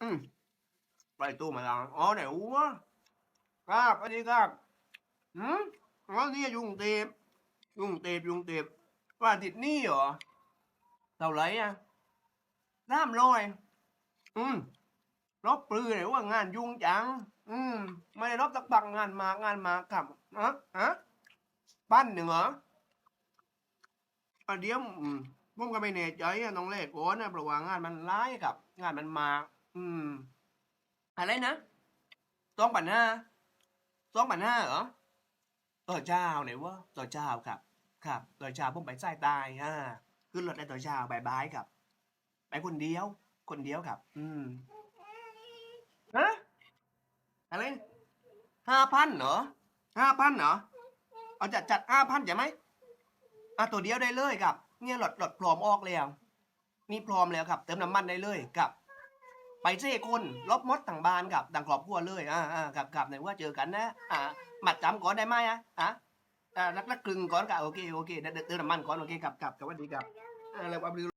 อืมไปตู้มาแล้วอ๋อไหนอูวะครับสวัสดีครับอืมอ๋อนี่ยุงเทพยุงเทพยุงเทพว่าติดนี่เหรอเท่าไหรอะสามร้อย อืมรบปลือไหนว่างานยุ่งจัง อืมไม่ได้รบสักปักงานมางานมาครับฮะฮะปั้นหนึ่งเหรออะเดี๋ยวผมก็ไม่แน่ใจอะน้องเล็กโอ้นะเพราะว่างานมันร้ายกับ งานมันมา อืม อะไรนะสองปันห้าสองปันห้าเหรอต่อเจ้าไหนวะต่อเจ้าครับ ครับต่อเจ้าผมไปใส่ตายอ่าขึ้นรถในต่อเจ้าบายบายครับ ไปคนเดียว คนเดียวครับ อืมฮะอะไรห้าพันเหรอห้าพันเหรอเอาจัดจัดห้าพันใช่ไหมอะตัวเดียวได้เลยครับ เนี่ยหลอดหลอดพร้อมออกแล้วนี่พร้อมแล้วครับ เติมน้ำมันได้เลยครับ ไปเซ่คนลบมดต่างบ้านกับต่างครอบครัวเลยอ่าอ่ากับกับไหนว่าเจอกันนะอ่าหมัดจำก่อนได้ไหมอะอะอ่ารักรักกลึงก่อนกับโอเคโอเคเดี๋ยวเดี๋ยวเติมน้ำมันก่อนโอเคกับกับกับวันดีกับอ่าแล้วว่า